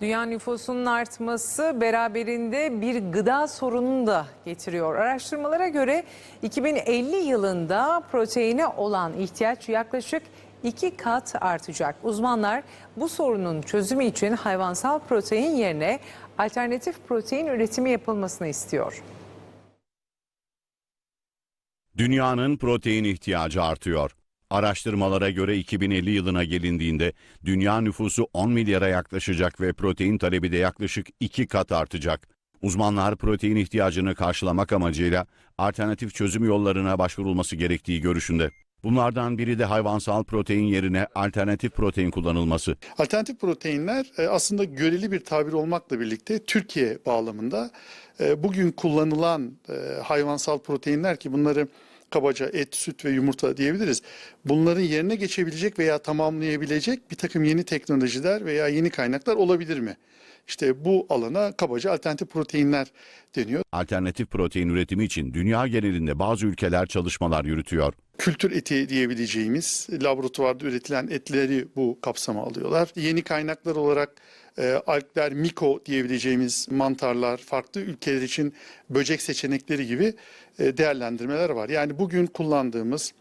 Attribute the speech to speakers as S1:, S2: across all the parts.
S1: Dünya nüfusunun artması beraberinde bir gıda sorununu da getiriyor. Araştırmalara göre 2050 yılında proteine olan ihtiyaç yaklaşık iki kat artacak. Uzmanlar bu sorunun çözümü için hayvansal protein yerine alternatif protein üretimi yapılmasını istiyor.
S2: Dünyanın protein ihtiyacı artıyor. Araştırmalara göre 2050 yılına gelindiğinde dünya nüfusu 10 milyara yaklaşacak ve protein talebi de yaklaşık 2 kat artacak. Uzmanlar protein ihtiyacını karşılamak amacıyla alternatif çözüm yollarına başvurulması gerektiği görüşünde. Bunlardan biri de hayvansal protein yerine alternatif protein kullanılması.
S3: Alternatif proteinler e, aslında göreli bir tabir olmakla birlikte Türkiye bağlamında e, bugün kullanılan e, hayvansal proteinler ki bunları kabaca et, süt ve yumurta diyebiliriz. Bunların yerine geçebilecek veya tamamlayabilecek bir takım yeni teknolojiler veya yeni kaynaklar olabilir mi? İşte bu alana kabaca alternatif proteinler deniyor.
S2: Alternatif protein üretimi için dünya genelinde bazı ülkeler çalışmalar yürütüyor.
S3: kültür eti diyebileceğimiz laboratuvarda üretilen etleri bu kapsama alıyorlar. Yeni kaynaklar olarak e, algler, miko diyebileceğimiz mantarlar, farklı ülkeler için böcek seçenekleri gibi e, değerlendirmeler var. Yani bugün kullandığımız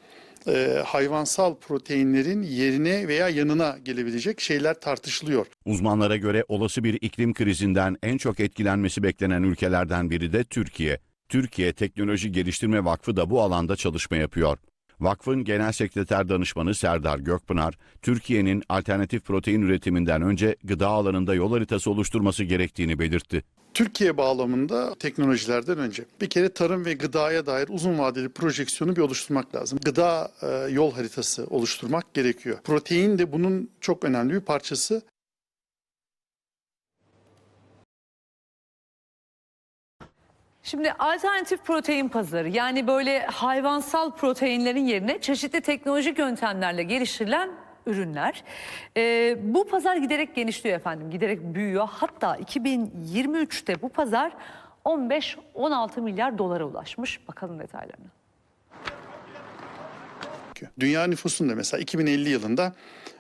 S3: e, hayvansal proteinlerin yerine veya yanına gelebilecek şeyler tartışılıyor.
S2: Uzmanlara göre olası bir iklim krizinden en çok etkilenmesi beklenen ülkelerden biri de Türkiye. Türkiye Teknoloji Geliştirme Vakfı da bu alanda çalışma yapıyor. Vakfın Genel Sekreter Danışmanı Serdar Gökpınar, Türkiye'nin alternatif protein üretiminden önce gıda alanında yol haritası oluşturması gerektiğini belirtti.
S3: Türkiye bağlamında teknolojilerden önce bir kere tarım ve gıdaya dair uzun vadeli projeksiyonu bir oluşturmak lazım. Gıda e, yol haritası oluşturmak gerekiyor. Protein de bunun çok önemli bir parçası.
S4: Şimdi alternatif protein pazarı yani böyle hayvansal proteinlerin yerine çeşitli teknolojik yöntemlerle geliştirilen ürünler. Ee, bu pazar giderek genişliyor efendim, giderek büyüyor. Hatta 2023'te bu pazar 15-16 milyar dolara ulaşmış. Bakalım detaylarına.
S3: Dünya nüfusunun da mesela 2050 yılında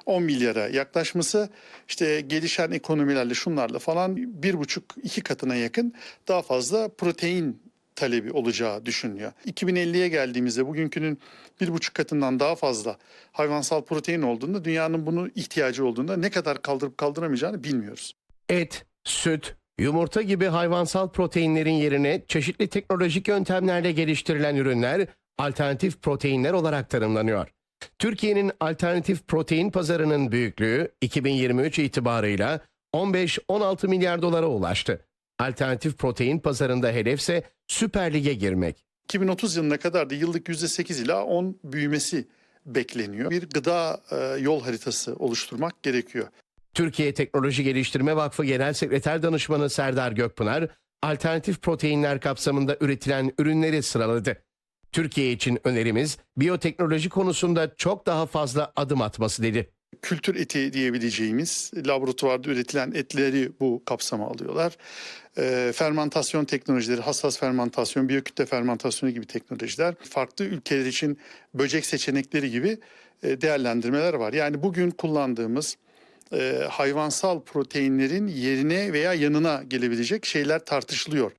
S3: 10 milyara yaklaşması işte gelişen ekonomilerle şunlarla falan bir buçuk iki katına yakın daha fazla protein talebi olacağı düşünülüyor. 2050'ye geldiğimizde bugünkünün bir buçuk katından daha fazla hayvansal protein olduğunda dünyanın bunu ihtiyacı olduğunda ne kadar kaldırıp kaldıramayacağını bilmiyoruz.
S5: Et, süt, yumurta gibi hayvansal proteinlerin yerine çeşitli teknolojik yöntemlerle geliştirilen ürünler alternatif proteinler olarak tanımlanıyor. Türkiye'nin alternatif protein pazarının büyüklüğü 2023 itibarıyla 15-16 milyar dolara ulaştı. Alternatif protein pazarında hedefse Süper Lig'e girmek.
S3: 2030 yılına kadar da yıllık %8 ila 10 büyümesi bekleniyor. Bir gıda e, yol haritası oluşturmak gerekiyor.
S5: Türkiye Teknoloji Geliştirme Vakfı Genel Sekreter Danışmanı Serdar Gökpınar, alternatif proteinler kapsamında üretilen ürünleri sıraladı. Türkiye için önerimiz biyoteknoloji konusunda çok daha fazla adım atması dedi.
S3: Kültür eti diyebileceğimiz laboratuvarda üretilen etleri bu kapsama alıyorlar. Ee, fermentasyon teknolojileri, hassas fermentasyon, biyokütle fermentasyonu gibi teknolojiler, farklı ülkeler için böcek seçenekleri gibi e, değerlendirmeler var. Yani bugün kullandığımız e, hayvansal proteinlerin yerine veya yanına gelebilecek şeyler tartışılıyor.